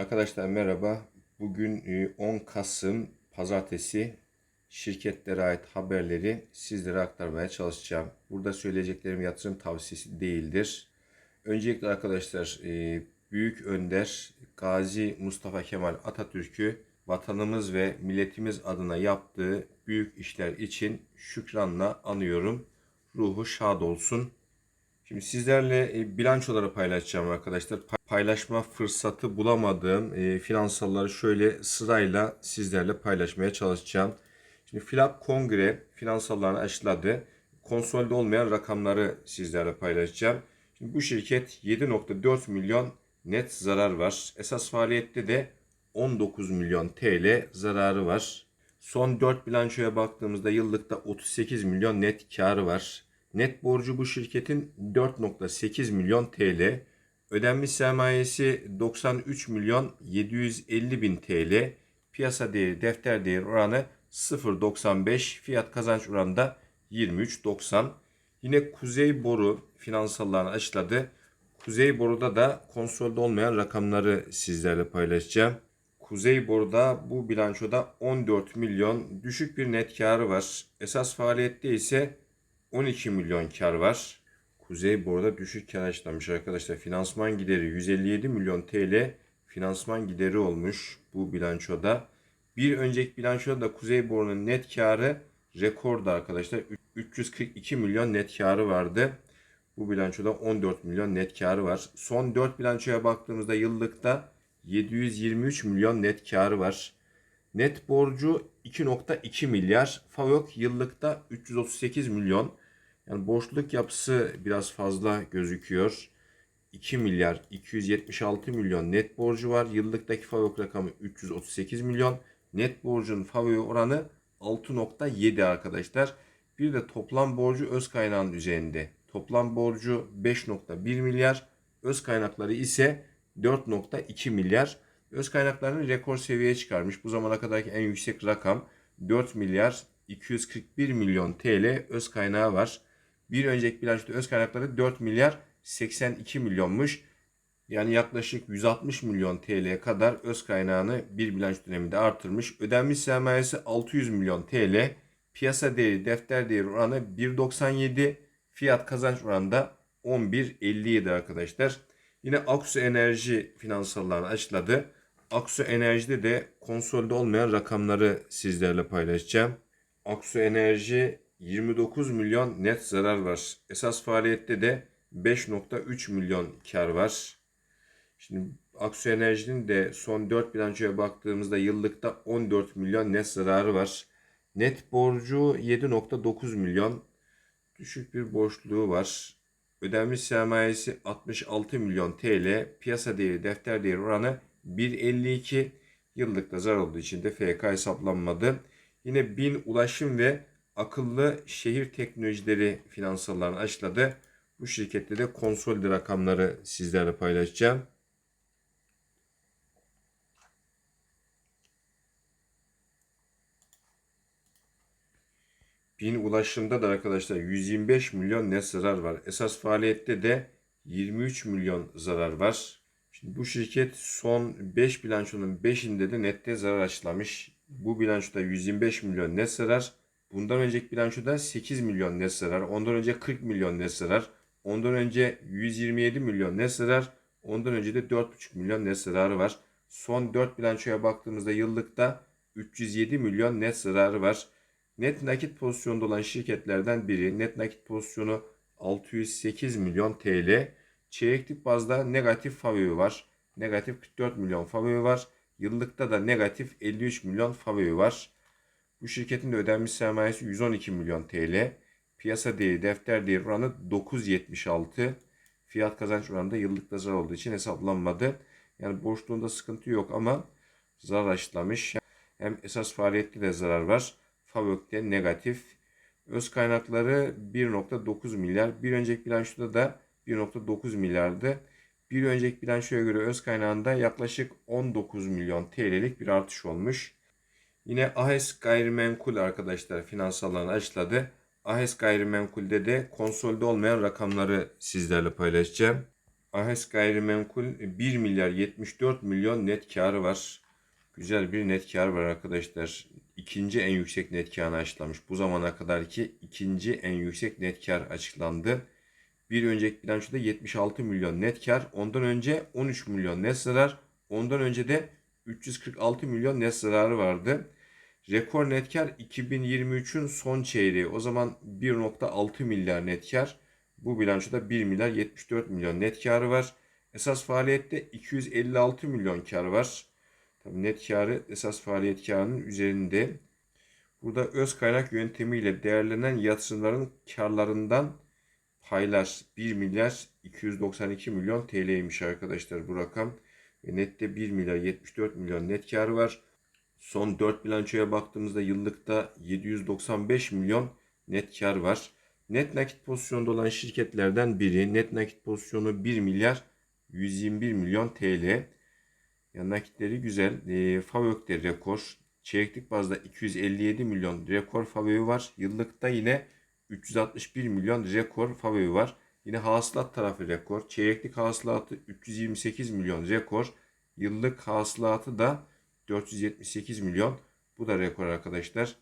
Arkadaşlar merhaba. Bugün e, 10 Kasım Pazartesi şirketlere ait haberleri sizlere aktarmaya çalışacağım. Burada söyleyeceklerim yatırım tavsiyesi değildir. Öncelikle arkadaşlar e, Büyük Önder Gazi Mustafa Kemal Atatürk'ü vatanımız ve milletimiz adına yaptığı büyük işler için şükranla anıyorum. Ruhu şad olsun. Şimdi sizlerle e, bilançoları paylaşacağım arkadaşlar. Pa- Paylaşma fırsatı bulamadığım e, finansalları şöyle sırayla sizlerle paylaşmaya çalışacağım. Şimdi Filap Kongre finansallarını açıkladı. Konsolide olmayan rakamları sizlerle paylaşacağım. Şimdi bu şirket 7.4 milyon net zarar var. Esas faaliyette de 19 milyon TL zararı var. Son 4 bilançoya baktığımızda yıllıkta 38 milyon net karı var. Net borcu bu şirketin 4.8 milyon TL. Ödenmiş sermayesi 93 milyon 750 bin TL. Piyasa değeri, defter değeri oranı 0.95. Fiyat kazanç oranı da 23.90. Yine Kuzey Boru finansallarını açıkladı. Kuzey Boru'da da konsolde olmayan rakamları sizlerle paylaşacağım. Kuzey Boru'da bu bilançoda 14 milyon düşük bir net karı var. Esas faaliyette ise 12 milyon kar var. Kuzey Boru'da düşük kar açıklamış arkadaşlar. Finansman gideri 157 milyon TL finansman gideri olmuş bu bilançoda. Bir önceki bilançoda da Kuzey Boru'nun net karı rekordu arkadaşlar. 342 milyon net karı vardı. Bu bilançoda 14 milyon net karı var. Son 4 bilançoya baktığımızda yıllıkta 723 milyon net karı var. Net borcu 2.2 milyar. FAVÖK yıllıkta 338 milyon. Yani borçluluk yapısı biraz fazla gözüküyor. 2 milyar 276 milyon net borcu var. Yıllıktaki FAVÖK rakamı 338 milyon. Net borcun FAVÖK oranı 6.7 arkadaşlar. Bir de toplam borcu öz kaynağın üzerinde. Toplam borcu 5.1 milyar. Öz kaynakları ise 4.2 milyar. Öz kaynaklarını rekor seviyeye çıkarmış. Bu zamana kadarki en yüksek rakam 4 milyar 241 milyon TL öz kaynağı var. Bir önceki bilançoda öz kaynakları 4 milyar 82 milyonmuş. Yani yaklaşık 160 milyon TL'ye kadar öz kaynağını bir bilanço döneminde artırmış. Ödenmiş sermayesi 600 milyon TL. Piyasa değeri, defter değeri oranı 1.97. Fiyat kazanç oranı da 11.57 arkadaşlar. Yine Aksu Enerji finansallarını açıkladı. Aksu Enerji'de de konsolde olmayan rakamları sizlerle paylaşacağım. Aksu Enerji 29 milyon net zarar var. Esas faaliyette de 5.3 milyon kar var. Şimdi Aksu Enerji'nin de son 4 bilançoya baktığımızda yıllıkta 14 milyon net zararı var. Net borcu 7.9 milyon. Düşük bir borçluğu var. Ödenmiş sermayesi 66 milyon TL. Piyasa değeri, defter değeri oranı 1.52. Yıllıkta zarar olduğu için de FK hesaplanmadı. Yine BİN Ulaşım ve Akıllı Şehir Teknolojileri finansallarını açıkladı. Bu şirkette de konsolide rakamları sizlerle paylaşacağım. Bin ulaşımda da arkadaşlar 125 milyon net zarar var. Esas faaliyette de 23 milyon zarar var. Şimdi bu şirket son 5 bilançonun 5'inde de nette zarar açıklamış. Bu bilançoda 125 milyon net zarar. Bundan önceki bilançoda 8 milyon net zarar. Ondan önce 40 milyon net zarar. Ondan önce 127 milyon net zarar. Ondan önce de 4,5 milyon net zararı var. Son 4 bilançoya baktığımızda yıllıkta 307 milyon net zararı var. Net nakit pozisyonda olan şirketlerden biri. Net nakit pozisyonu 608 milyon TL. Çeyreklik bazda negatif favori var. Negatif 44 milyon favori var. Yıllıkta da negatif 53 milyon favori var. Bu şirketin de ödenmiş sermayesi 112 milyon TL. Piyasa değeri, defter değeri oranı 9.76. Fiyat kazanç oranı da yıllıkta zarar olduğu için hesaplanmadı. Yani borçluğunda sıkıntı yok ama zarar açıklamış. Hem esas faaliyette de zarar var. FAVÖK'te negatif. Öz kaynakları 1.9 milyar. Bir önceki bilançoda da 1.9 milyardı. Bir önceki bilançoya göre öz kaynağında yaklaşık 19 milyon TL'lik bir artış olmuş. Yine AHES gayrimenkul arkadaşlar finansallarını açıkladı. AHES gayrimenkulde de konsolde olmayan rakamları sizlerle paylaşacağım. AHES Gayrimenkul 1 milyar 74 milyon net karı var. Güzel bir net kar var arkadaşlar. İkinci en yüksek net karını açıklamış. Bu zamana kadar ki ikinci en yüksek net kar açıklandı. Bir önceki bilançoda 76 milyon net kar. Ondan önce 13 milyon net zarar. Ondan önce de 346 milyon net zararı vardı. Rekor net kar 2023'ün son çeyreği. O zaman 1.6 milyar net kar. Bu bilançoda 1 milyar 74 milyon net karı var. Esas faaliyette 256 milyon kar var. Tabii net karı esas faaliyet karının üzerinde. Burada öz kaynak yöntemiyle değerlenen yatırımların karlarından paylar 1 milyar 292 milyon TL'ymiş arkadaşlar bu rakam. Ve nette 1 milyar 74 milyon net karı var. Son 4 bilançoya baktığımızda yıllıkta 795 milyon net kar var. Net nakit pozisyonda olan şirketlerden biri net nakit pozisyonu 1 milyar 121 milyon TL. Yani nakitleri güzel. E, FAVÖK'te rekor. Çeyreklik bazda 257 milyon rekor FAVÖK'ü var. Yıllıkta yine 361 milyon rekor FAVÖK'ü var. Yine hasılat tarafı rekor. Çeyreklik hasılatı 328 milyon rekor. Yıllık hasılatı da 478 milyon. Bu da rekor arkadaşlar.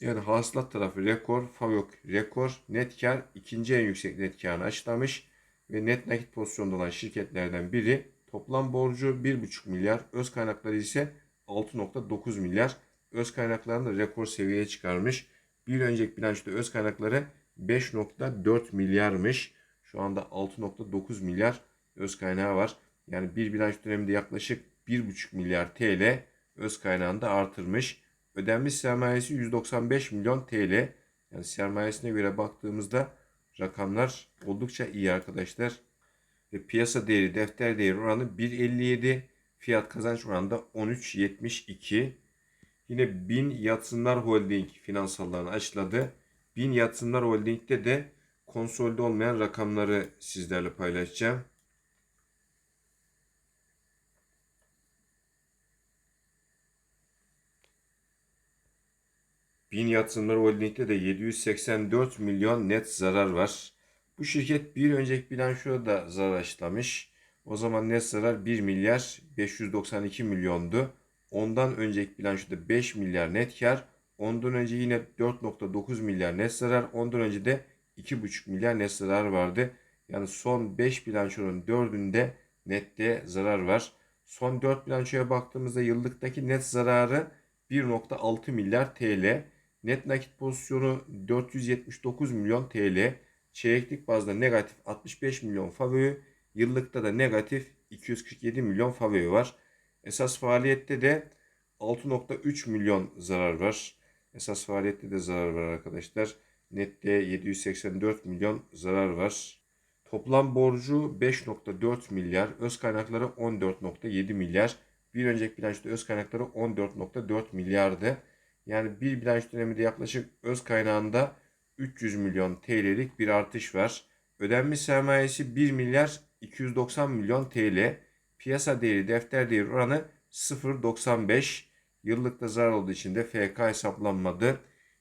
Yani hasılat tarafı rekor, FAVÖK rekor, net kar ikinci en yüksek net karını açıklamış ve net nakit pozisyonda olan şirketlerden biri toplam borcu 1,5 milyar, öz kaynakları ise 6.9 milyar. Öz kaynaklarını da rekor seviyeye çıkarmış. Bir önceki bilançoda öz kaynakları 5.4 milyarmış. Şu anda 6.9 milyar öz kaynağı var. Yani bir bilanç döneminde yaklaşık 1,5 milyar TL öz kaynağını da artırmış. Ödenmiş sermayesi 195 milyon TL. Yani sermayesine göre baktığımızda rakamlar oldukça iyi arkadaşlar. Ve piyasa değeri, defter değeri oranı 1.57. Fiyat kazanç oranı da 13.72. Yine Bin Yatırımlar Holding finansallarını açıkladı. Bin Yatırımlar Holding'de de konsolide olmayan rakamları sizlerle paylaşacağım. Bin Yatırımlar Holding'de de 784 milyon net zarar var. Bu şirket bir önceki bilançoda da zarar açıklamış. O zaman net zarar 1 milyar 592 milyondu. Ondan önceki bilançoda 5 milyar net kar. Ondan önce yine 4.9 milyar net zarar. Ondan önce de 2.5 milyar net zarar vardı. Yani son 5 bilançonun 4'ünde nette zarar var. Son 4 bilançoya baktığımızda yıllıktaki net zararı 1.6 milyar TL. Net nakit pozisyonu 479 milyon TL. Çeyreklik bazda negatif 65 milyon favori. Yıllıkta da negatif 247 milyon favori var. Esas faaliyette de 6.3 milyon zarar var. Esas faaliyette de zarar var arkadaşlar. Nette 784 milyon zarar var. Toplam borcu 5.4 milyar. Öz kaynakları 14.7 milyar. Bir önceki bilançoda öz kaynakları 14.4 milyardı. Yani bir bilanç döneminde yaklaşık öz kaynağında 300 milyon TL'lik bir artış var. Ödenmiş sermayesi 1 milyar 290 milyon TL. Piyasa değeri defter değeri oranı 0.95. Yıllıkta zarar olduğu için de FK hesaplanmadı.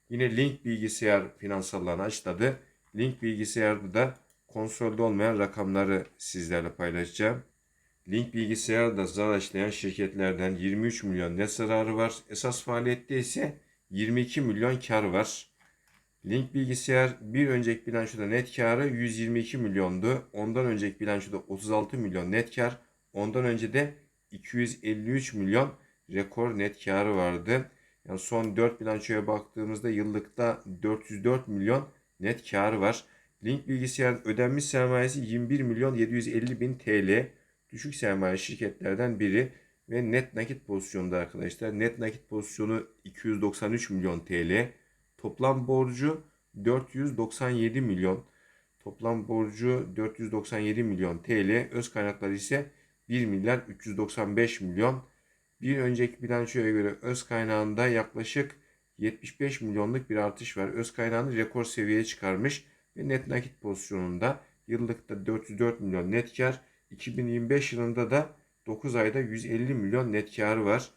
Yine Link bilgisayar finansallarını açıkladı. Link bilgisayarda da konsolde olmayan rakamları sizlerle paylaşacağım. Link bilgisayarda zarar açlayan şirketlerden 23 milyon net zararı var. Esas faaliyette ise 22 milyon kar var. Link bilgisayar bir önceki bilançoda net karı 122 milyondu. Ondan önceki bilançoda 36 milyon net kar. Ondan önce de 253 milyon rekor net karı vardı. Yani son 4 bilançoya baktığımızda yıllıkta 404 milyon net karı var. Link bilgisayarın ödenmiş sermayesi 21 milyon 750 bin TL. Düşük sermaye şirketlerden biri ve net nakit pozisyonda arkadaşlar. Net nakit pozisyonu 293 milyon TL. Toplam borcu 497 milyon. Toplam borcu 497 milyon TL. Öz kaynakları ise 1 milyar 395 milyon. Bir önceki bilançoya göre öz kaynağında yaklaşık 75 milyonluk bir artış var. Öz kaynağını rekor seviyeye çıkarmış ve net nakit pozisyonunda yıllıkta 404 milyon net kar. 2025 yılında da 9 ayda 150 milyon net karı var.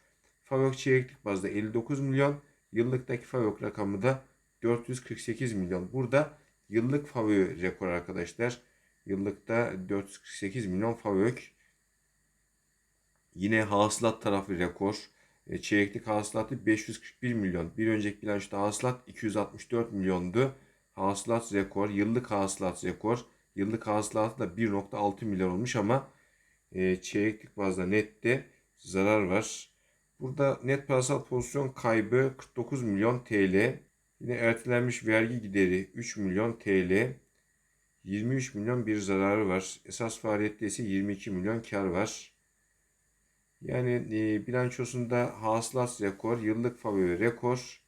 FAVÖK çeyreklik bazda 59 milyon. Yıllıktaki FAVÖK rakamı da 448 milyon. Burada yıllık FAVÖK rekor arkadaşlar. Yıllıkta 448 milyon FAVÖK. Yine hasılat tarafı rekor. E, çeyreklik hasılatı 541 milyon. Bir önceki bilançoda hasılat 264 milyondu. Hasılat rekor. Yıllık hasılat rekor. Yıllık hasılatı da 1.6 milyar olmuş ama e, çeyreklik bazda nette zarar var. Burada net parasal pozisyon kaybı 49 milyon TL. Yine ertelenmiş vergi gideri 3 milyon TL. 23 milyon bir zararı var. Esas faaliyette ise 22 milyon kar var. Yani e, bilançosunda hasılat rekor, yıllık favori rekor,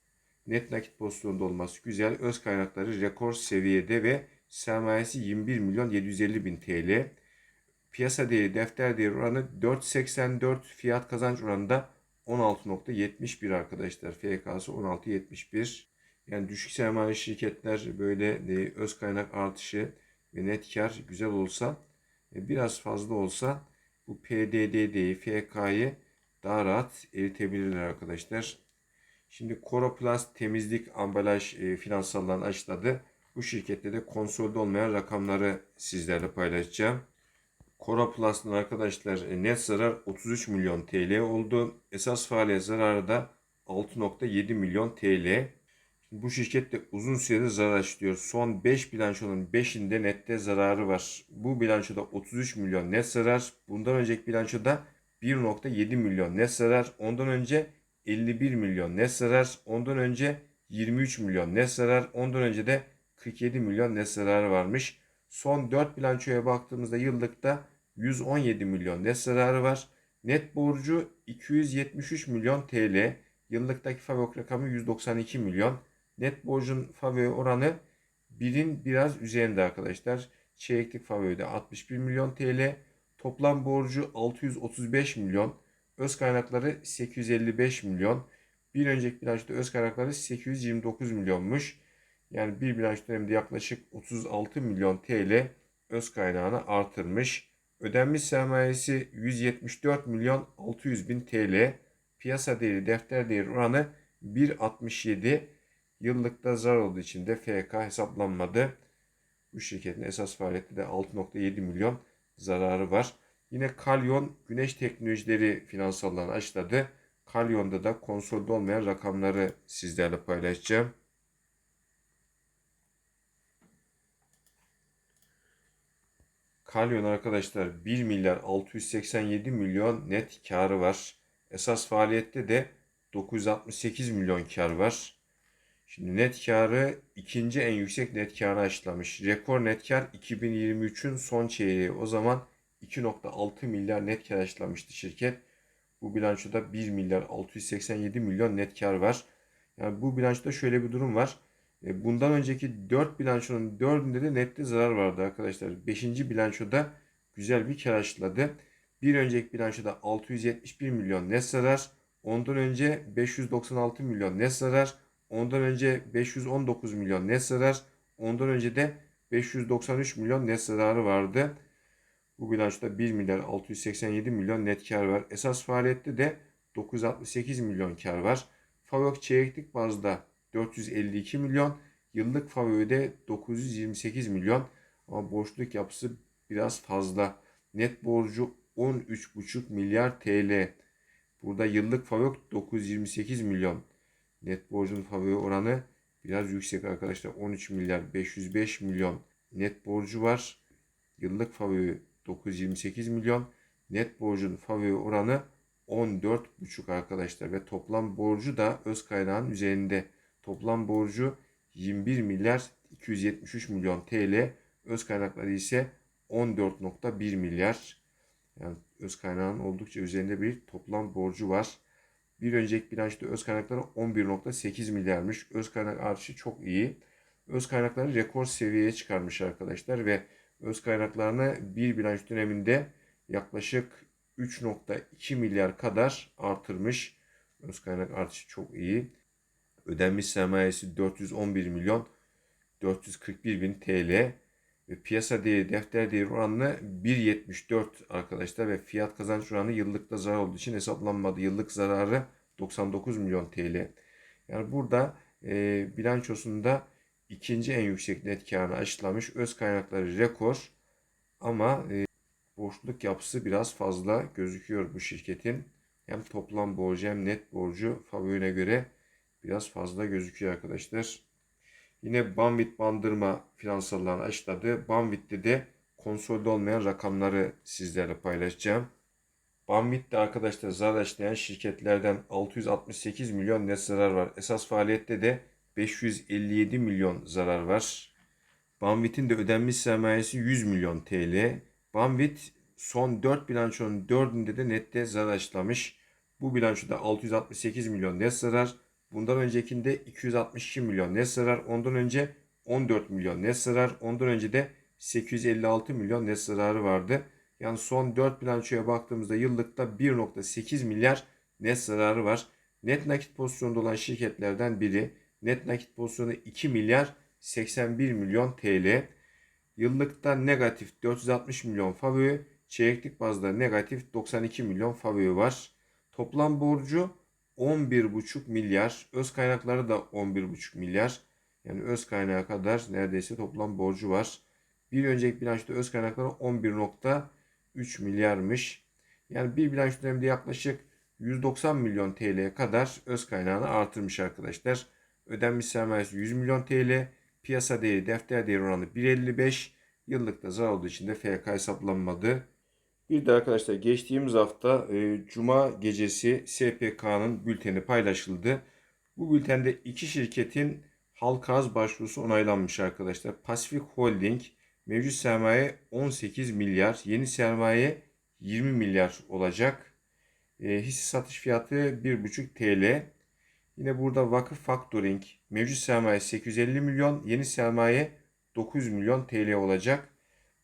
net nakit pozisyonda olması güzel. Öz kaynakları rekor seviyede ve sermayesi 21 milyon 750 bin TL. Piyasa değeri, defter değeri oranı 4.84, fiyat kazanç oranı da 16.71 arkadaşlar. FK'sı 16.71. Yani düşük sermaye şirketler böyle öz kaynak artışı ve net kar güzel olsa biraz fazla olsa bu PDD'yi, FK'yı daha rahat eritebilirler arkadaşlar. Şimdi Coroplast temizlik ambalaj e, finansallarını açıkladı. Bu şirkette de konsolde olmayan rakamları sizlerle paylaşacağım. Coroplast'ın arkadaşlar e, net zarar 33 milyon TL oldu. Esas faaliyet zararı da 6.7 milyon TL. Bu şirket de uzun süredir zarar açlıyor. Son 5 bilançonun 5'inde nette zararı var. Bu bilançoda 33 milyon net zarar. Bundan önceki bilançoda 1.7 milyon net zarar. Ondan önce 51 milyon net zarar. Ondan önce 23 milyon net zarar. Ondan önce de 47 milyon net zararı varmış. Son 4 bilançoya baktığımızda yıllıkta 117 milyon net zararı var. Net borcu 273 milyon TL. Yıllıktaki FAVÖK rakamı 192 milyon. Net borcun favori oranı 1'in biraz üzerinde arkadaşlar. Çeyreklik favori 61 milyon TL. Toplam borcu 635 milyon. Öz kaynakları 855 milyon. Bir önceki bilançoda öz kaynakları 829 milyonmuş. Yani bir bilanç döneminde yaklaşık 36 milyon TL öz kaynağını artırmış. Ödenmiş sermayesi 174 milyon 600 bin TL. Piyasa değeri defter değeri oranı 1.67. Yıllıkta zarar olduğu için de FK hesaplanmadı. Bu şirketin esas faaliyeti de 6.7 milyon zararı var. Yine Kalyon Güneş Teknolojileri finansallarını açıkladı. Kalyon'da da konsolde olmayan rakamları sizlerle paylaşacağım. Kalyon arkadaşlar 1 milyar 687 milyon net karı var. Esas faaliyette de 968 milyon kar var. Şimdi net karı ikinci en yüksek net karı açıklamış. Rekor net kar 2023'ün son çeyreği. O zaman 2.6 milyar net kar açıklamıştı şirket. Bu bilançoda 1 milyar 687 milyon net kar var. Yani bu bilançoda şöyle bir durum var. E, bundan önceki 4 bilançonun 4'ünde de nette zarar vardı arkadaşlar. 5. bilançoda güzel bir kar açıkladı. Bir önceki bilançoda 671 milyon net zarar. Ondan önce 596 milyon net zarar. Ondan önce 519 milyon net zarar. Ondan önce de 593 milyon net zararı vardı. Bu bilançoda 1 milyar 687 milyon net kar var. Esas faaliyette de 968 milyon kar var. FAVÖK çeyreklik bazda 452 milyon. Yıllık FAVÖK'de 928 milyon. Ama borçluluk yapısı biraz fazla. Net borcu 13,5 milyar TL. Burada yıllık FAVÖK 928 milyon. Net borcun favori oranı biraz yüksek arkadaşlar. 13 milyar 505 milyon net borcu var. Yıllık favori 928 milyon. Net borcun favori oranı 14,5 arkadaşlar ve toplam borcu da öz kaynağın üzerinde. Toplam borcu 21 milyar 273 milyon TL. Öz kaynakları ise 14.1 milyar. Yani öz kaynağın oldukça üzerinde bir toplam borcu var. Bir önceki bilançta öz kaynakları 11.8 milyarmış. Öz kaynak artışı çok iyi. Öz kaynakları rekor seviyeye çıkarmış arkadaşlar ve öz kaynaklarını bir bilanç döneminde yaklaşık 3.2 milyar kadar artırmış. Öz kaynak artışı çok iyi. Ödenmiş sermayesi 411 milyon 441 bin TL piyasa değeri defter değeri oranı 1.74 arkadaşlar ve fiyat kazanç oranı yıllıkta zarar olduğu için hesaplanmadı. Yıllık zararı 99 milyon TL. Yani burada e, bilançosunda ikinci en yüksek net karını açıklamış. Öz kaynakları rekor. Ama e, borçluluk yapısı biraz fazla gözüküyor bu şirketin. Hem toplam borcu hem net borcu Fabio'ya göre biraz fazla gözüküyor arkadaşlar. Yine Banvit bandırma finansallarını açıkladı. Banvit'te de konsolide olmayan rakamları sizlerle paylaşacağım. Banvit'te arkadaşlar zarar açlayan şirketlerden 668 milyon net zarar var. Esas faaliyette de 557 milyon zarar var. Banvit'in de ödenmiş sermayesi 100 milyon TL. Banvit son 4 bilançonun 4'ünde de nette zarar açlamış. Bu bilançoda 668 milyon net zarar. Bundan öncekinde 262 milyon net zarar. Ondan önce 14 milyon net zarar. Ondan önce de 856 milyon net zararı vardı. Yani son 4 bilançoya baktığımızda yıllıkta 1.8 milyar net zararı var. Net nakit pozisyonda olan şirketlerden biri. Net nakit pozisyonu 2 milyar 81 milyon TL. Yıllıkta negatif 460 milyon favori, çeyreklik bazda negatif 92 milyon favori var. Toplam borcu 11,5 milyar. Öz kaynakları da 11,5 milyar. Yani öz kaynağı kadar neredeyse toplam borcu var. Bir önceki bilançoda öz kaynakları 11.3 milyarmış. Yani bir bilanço döneminde yaklaşık 190 milyon TL'ye kadar öz kaynağını artırmış arkadaşlar. Ödenmiş sermayesi 100 milyon TL. Piyasa değeri, defter değeri oranı 1.55. Yıllıkta zarar olduğu için de FK hesaplanmadı. Bir de arkadaşlar geçtiğimiz hafta e, Cuma gecesi SPK'nın bülteni paylaşıldı. Bu bültende iki şirketin halka arz başvurusu onaylanmış arkadaşlar. Pacific Holding mevcut sermaye 18 milyar, yeni sermaye 20 milyar olacak. E, hisse satış fiyatı 1,5 TL. Yine burada Vakıf Factoring mevcut sermaye 850 milyon, yeni sermaye 900 milyon TL olacak.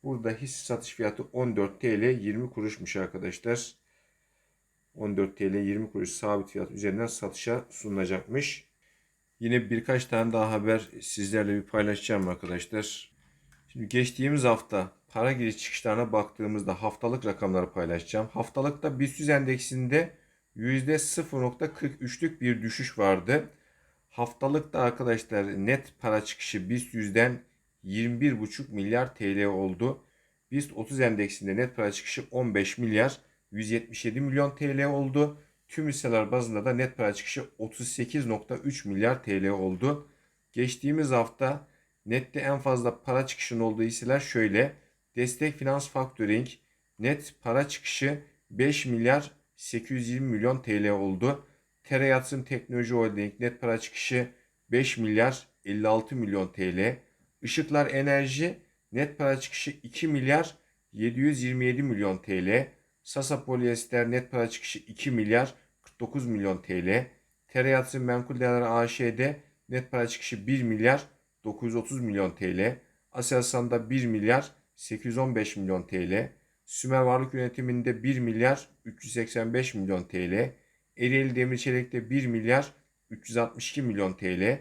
Burada hisse satış fiyatı 14 TL 20 kuruşmuş arkadaşlar. 14 TL 20 kuruş sabit fiyat üzerinden satışa sunulacakmış. Yine birkaç tane daha haber sizlerle bir paylaşacağım arkadaşlar. Şimdi geçtiğimiz hafta para giriş çıkışlarına baktığımızda haftalık rakamları paylaşacağım. Haftalıkta BIST endeksinde %0.43'lük bir düşüş vardı. Haftalıkta arkadaşlar net para çıkışı BIST yüzden 21,5 milyar TL oldu. BIST 30 endeksinde net para çıkışı 15 milyar 177 milyon TL oldu. Tüm hisseler bazında da net para çıkışı 38.3 milyar TL oldu. Geçtiğimiz hafta nette en fazla para çıkışının olduğu hisseler şöyle. Destek Finans Factoring net para çıkışı 5 milyar 820 milyon TL oldu. Tera Yatırım Teknoloji Holding net para çıkışı 5 milyar 56 milyon TL. Işıklar Enerji net para çıkışı 2 milyar 727 milyon TL. Sasa Polyester net para çıkışı 2 milyar 49 milyon TL. Tera Yatırım Menkul Değerler AŞ'de net para çıkışı 1 milyar 930 milyon TL. Aselsan'da 1 milyar 815 milyon TL. Sümer Varlık Yönetimi'nde 1 milyar 385 milyon TL. Ereğli Demir Çelik'te 1 milyar 362 milyon TL.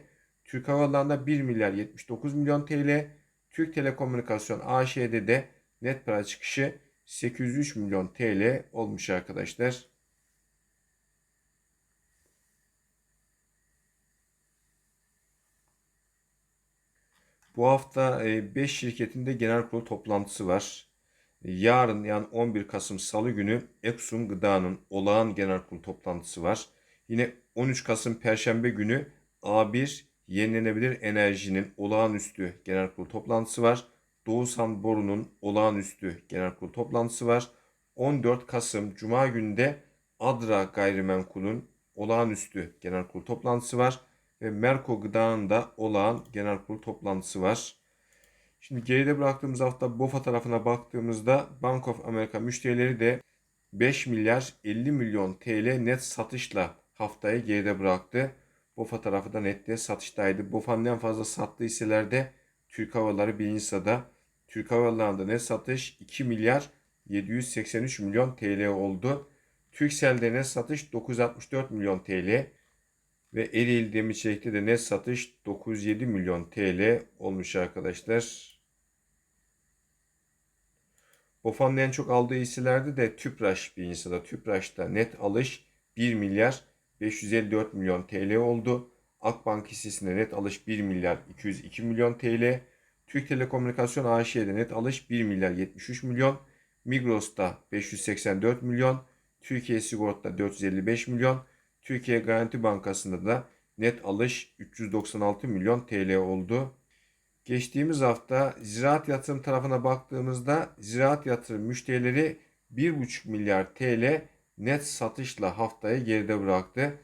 Türk Hava Yolları'nda 1 milyar 79 milyon TL. Türk Telekomünikasyon AŞ'de de net para çıkışı 803 milyon TL olmuş arkadaşlar. Bu hafta 5 şirketinde genel kurul toplantısı var. Yarın yani 11 Kasım Salı günü Exum Gıda'nın olağan genel kurul toplantısı var. Yine 13 Kasım Perşembe günü A1 yenilenebilir enerjinin olağanüstü genel kurul toplantısı var. Doğusan Boru'nun olağanüstü genel kurul toplantısı var. 14 Kasım Cuma günde Adra Gayrimenkul'ün olağanüstü genel kurul toplantısı var. Ve Merko Gıda'nın da olağan genel kurul toplantısı var. Şimdi geride bıraktığımız hafta BOFA tarafına baktığımızda Bank of America müşterileri de 5 milyar 50 milyon TL net satışla haftayı geride bıraktı. BOFA tarafı da nette satıştaydı. BOFA'nın en fazla sattığı hisselerde Türk Havaları birinci sırada. Türk Havaları'nda net satış 2 milyar 783 milyon TL oldu. Türkcell'de net satış 964 milyon TL ve Ereğli Demirçelik'te de net satış 907 milyon TL olmuş arkadaşlar. BOFA'nın en çok aldığı hisselerde de Tüpraş birinci sırada. Tüpraş'ta net alış 1 milyar 554 milyon TL oldu. Akbank hissesinde net alış 1 milyar 202 milyon TL. Türk Telekomünikasyon AŞ'de net alış 1 milyar 73 milyon. Migros'ta 584 milyon. Türkiye Sigort'ta 455 milyon. Türkiye Garanti Bankası'nda da net alış 396 milyon TL oldu. Geçtiğimiz hafta ziraat yatırım tarafına baktığımızda ziraat yatırım müşterileri 1,5 milyar TL net satışla haftayı geride bıraktı.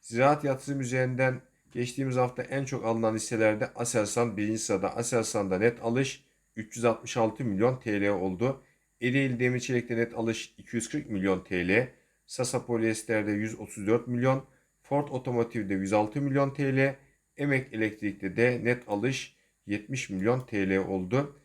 Ziraat yatırım üzerinden geçtiğimiz hafta en çok alınan hisselerde Aselsan birinci sırada. Aselsan'da net alış 366 milyon TL oldu. Ereğli Demir Çelik'te net alış 240 milyon TL. Sasa Polyester'de 134 milyon. Ford Otomotiv'de 106 milyon TL. Emek Elektrik'te de net alış 70 milyon TL oldu.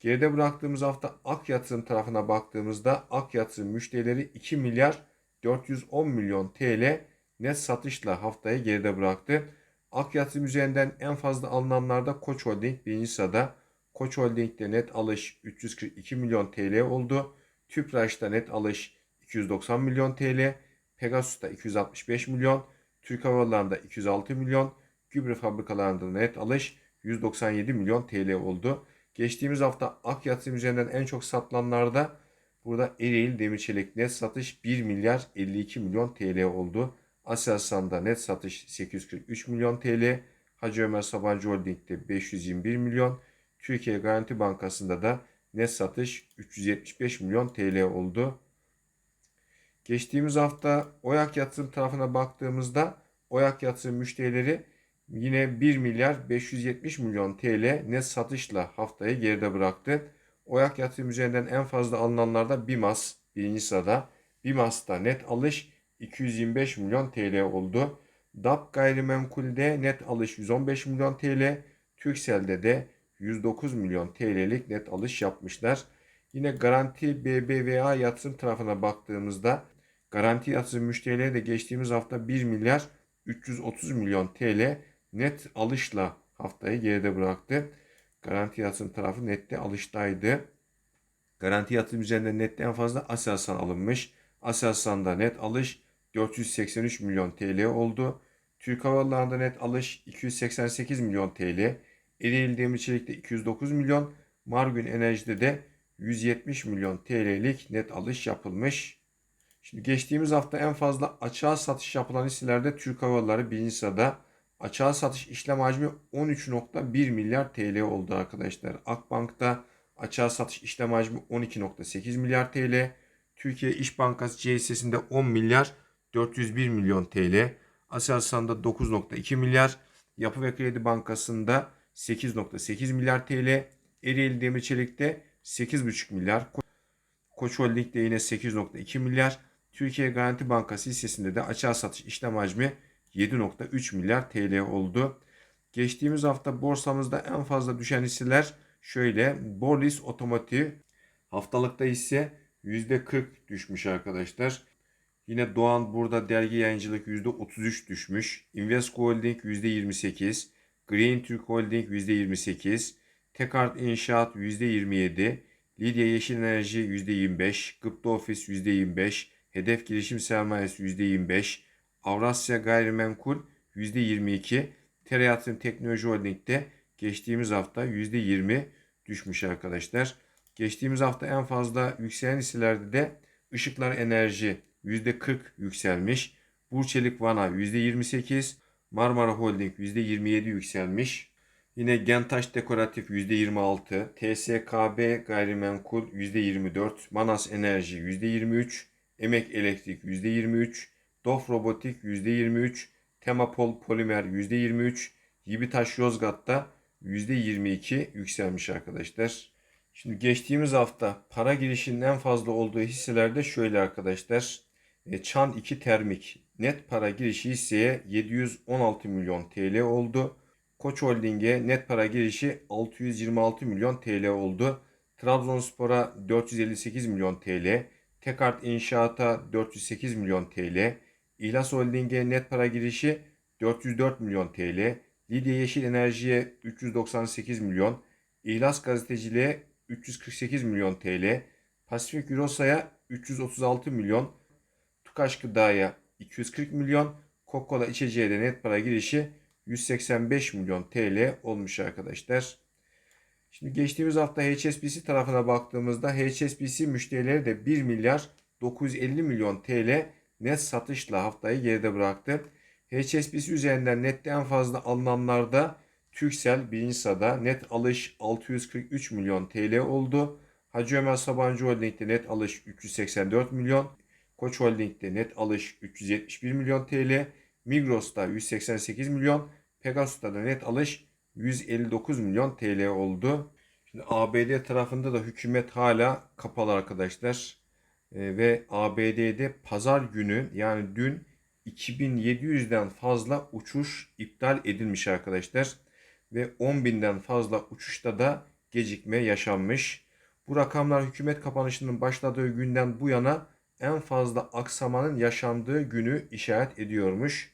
Geride bıraktığımız hafta Ak Yatırım tarafına baktığımızda Ak Yatırım müşterileri 2 milyar 410 milyon TL net satışla haftayı geride bıraktı. Ak Yatırım üzerinden en fazla alınanlarda Koç Holding birinci sırada. Koç Holding'de net alış 342 milyon TL oldu. Tüpraş'ta net alış 290 milyon TL. Pegasus'ta 265 milyon. Türk Hava Yolları'nda 206 milyon. Gübre fabrikalarında net alış 197 milyon TL oldu. Geçtiğimiz hafta Ak Yatırım üzerinden en çok satılanlarda burada Ereğli Demir Çelik net satış 1 milyar 52 milyon TL oldu. Aselsan'da net satış 843 milyon TL. Hacı Ömer Sabancı Holding'de 521 milyon. Türkiye Garanti Bankası'nda da net satış 375 milyon TL oldu. Geçtiğimiz hafta Oyak Yatırım tarafına baktığımızda Oyak Yatırım müşterileri yine 1 milyar 570 milyon TL net satışla haftayı geride bıraktı. Oyak Yatırım üzerinden en fazla alınanlarda BİMAS birinci sırada. BİMAS'ta net alış 225 milyon TL oldu. DAP gayrimenkulde net alış 115 milyon TL. Türkcell'de de 109 milyon TL'lik net alış yapmışlar. Yine Garanti BBVA yatırım tarafına baktığımızda Garanti yatırım müşterileri de geçtiğimiz hafta 1 milyar 330 milyon TL net alışla haftayı geride bıraktı. Garanti yatırım tarafı nette alıştaydı. Garanti yatırım üzerinde nette en fazla Aselsan alınmış. Aselsan'da net alış 483 milyon TL oldu. Türk Hava net alış 288 milyon TL. Ereğli Demir Çelik'te 209 milyon. Margün Enerji'de de 170 milyon TL'lik net alış yapılmış. Şimdi geçtiğimiz hafta en fazla açığa satış yapılan hisselerde Türk Hava Yolları birinci sırada. Açığa satış işlem hacmi 13.1 milyar TL oldu arkadaşlar. Akbank'ta açığa satış işlem hacmi 12.8 milyar TL. Türkiye İş Bankası C hissesinde 10 milyar 401 milyon TL. Aselsan'da 9.2 milyar. Yapı ve Kredi Bankası'nda 8.8 milyar TL. Ereğli Demir Çelik'te 8.5 milyar. Koç Holding'de yine 8.2 milyar. Türkiye Garanti Bankası hissesinde de açığa satış işlem hacmi 7.3 milyar TL oldu. Geçtiğimiz hafta borsamızda en fazla düşen hisseler şöyle. Borlis Otomotiv haftalıkta hisse %40 düşmüş arkadaşlar. Yine Doğan burada dergi yayıncılık %33 düşmüş. Invesco Holding %28. Green Türk Holding %28. Tekart İnşaat %27. Lidya Yeşil Enerji %25. Gıpta Ofis %25. Hedef Girişim Sermayesi %25. Avrasya Gayrimenkul %22. Tere Yatırım Teknoloji Holding'de geçtiğimiz hafta %20 düşmüş arkadaşlar. Geçtiğimiz hafta en fazla yükselen hisselerde de Işıklar Enerji %40 yükselmiş. Burçelik Vana %28. Marmara Holding %27 yükselmiş. Yine Gentaş Dekoratif %26. TSKB Gayrimenkul %24. Manas Enerji %23. Emek Elektrik %23. Dof Robotik %23. Temapol Polimer %23. Yibitaş Yozgat'ta %22 yükselmiş arkadaşlar. Şimdi geçtiğimiz hafta para girişinin en fazla olduğu hisselerde şöyle arkadaşlar. E, Çan 2 Termik net para girişi hisseye 716 milyon TL oldu. Koç Holding'e net para girişi 626 milyon TL oldu. Trabzonspor'a 458 milyon TL. Tekart İnşaat'a 408 milyon TL. İhlas Holding'e net para girişi 404 milyon TL. Lidya Yeşil Enerji'ye 398 milyon. İhlas Gazeteciliğe 348 milyon TL. Pasifik Eurosa'ya 336 milyon. Tukaş Gıda'ya 240 milyon. Coca-Cola içeceğe de net para girişi 185 milyon TL olmuş arkadaşlar. Şimdi geçtiğimiz hafta HSBC tarafına baktığımızda HSBC müşterileri de 1 milyar 950 milyon TL net satışla haftayı geride bıraktı. HSBC üzerinden nette en fazla alınanlarda Türksel birinci net alış 643 milyon TL oldu. Hacı Ömer Sabancı Holding'de net alış 384 milyon. Koç Holding'de net alış 371 milyon TL. Migros'ta 188 milyon. Pegasus'ta da net alış 159 milyon TL oldu. Şimdi ABD tarafında da hükümet hala kapalı arkadaşlar. Ee, ve ABD'de pazar günü yani dün 2700'den fazla uçuş iptal edilmiş arkadaşlar. Ve 10.000'den fazla uçuşta da gecikme yaşanmış. Bu rakamlar hükümet kapanışının başladığı günden bu yana en fazla aksamanın yaşandığı günü işaret ediyormuş.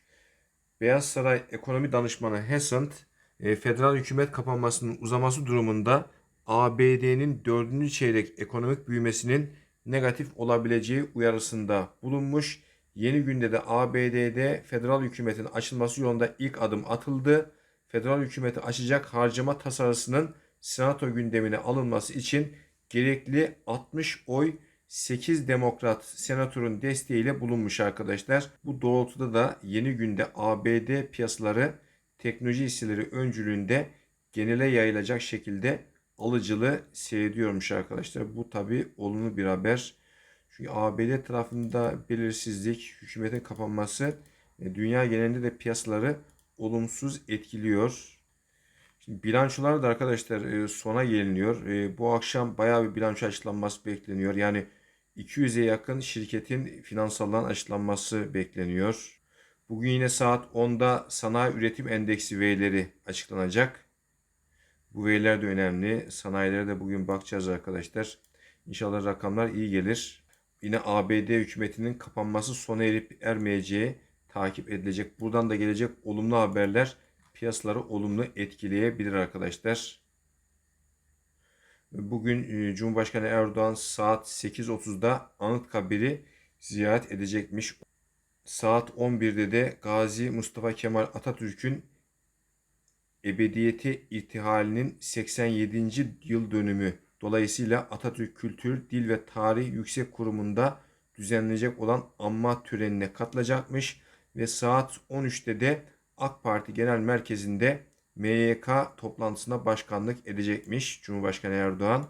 Beyaz Saray Ekonomi Danışmanı Hessent, e, federal hükümet kapanmasının uzaması durumunda ABD'nin dördüncü çeyrek ekonomik büyümesinin negatif olabileceği uyarısında bulunmuş. Yeni günde de ABD'de federal hükümetin açılması yolunda ilk adım atıldı. Federal hükümeti açacak harcama tasarısının senato gündemine alınması için gerekli 60 oy 8 demokrat senatörün desteğiyle bulunmuş arkadaşlar. Bu doğrultuda da yeni günde ABD piyasaları teknoloji hisseleri öncülüğünde genele yayılacak şekilde alıcılı seyrediyormuş arkadaşlar. Bu tabi olumlu bir haber. Çünkü ABD tarafında belirsizlik, hükümetin kapanması e, dünya genelinde de piyasaları olumsuz etkiliyor. Şimdi bilançolar da arkadaşlar e, sona geliniyor. E, bu akşam bayağı bir bilanço açıklanması bekleniyor. Yani 200'e yakın şirketin finansaldan açıklanması bekleniyor. Bugün yine saat 10'da sanayi üretim endeksi verileri açıklanacak. Bu veriler de önemli. Sanayilere de bugün bakacağız arkadaşlar. İnşallah rakamlar iyi gelir. Yine ABD hükümetinin kapanması sona erip ermeyeceği takip edilecek. Buradan da gelecek olumlu haberler piyasaları olumlu etkileyebilir arkadaşlar. Bugün e, Cumhurbaşkanı Erdoğan saat 8.30'da Anıtkabir'i ziyaret edecekmiş. Saat 11'de de Gazi Mustafa Kemal Atatürk'ün ebediyeti irtihalinin 87. yıl dönümü dolayısıyla Atatürk Kültür, Dil ve Tarih Yüksek Kurumu'nda düzenlenecek olan anma törenine katılacakmış ve saat 13'te de AK Parti Genel Merkezi'nde MYK toplantısına başkanlık edecekmiş Cumhurbaşkanı Erdoğan.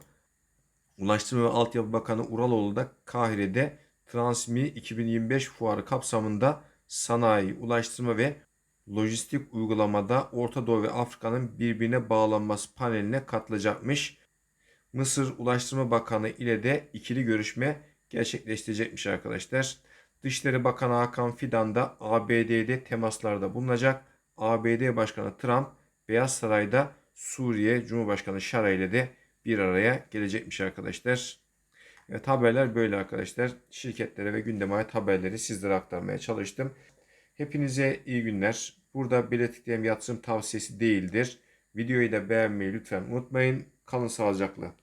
Ulaştırma ve Altyapı Bakanı Uraloğlu da Kahire'de Transmi 2025 fuarı kapsamında sanayi, ulaştırma ve lojistik uygulamada Orta Doğu ve Afrika'nın birbirine bağlanması paneline katılacakmış. Mısır Ulaştırma Bakanı ile de ikili görüşme gerçekleştirecekmiş arkadaşlar. Dışişleri Bakanı Hakan Fidan da ABD'de temaslarda bulunacak. ABD Başkanı Trump Beyaz Saray'da Suriye Cumhurbaşkanı Şara ile de bir araya gelecekmiş arkadaşlar. Evet haberler böyle arkadaşlar. Şirketlere ve gündeme ait haberleri sizlere aktarmaya çalıştım. Hepinize iyi günler. Burada belirttiklerim yatırım tavsiyesi değildir. Videoyu da beğenmeyi lütfen unutmayın. Kalın sağlıcakla.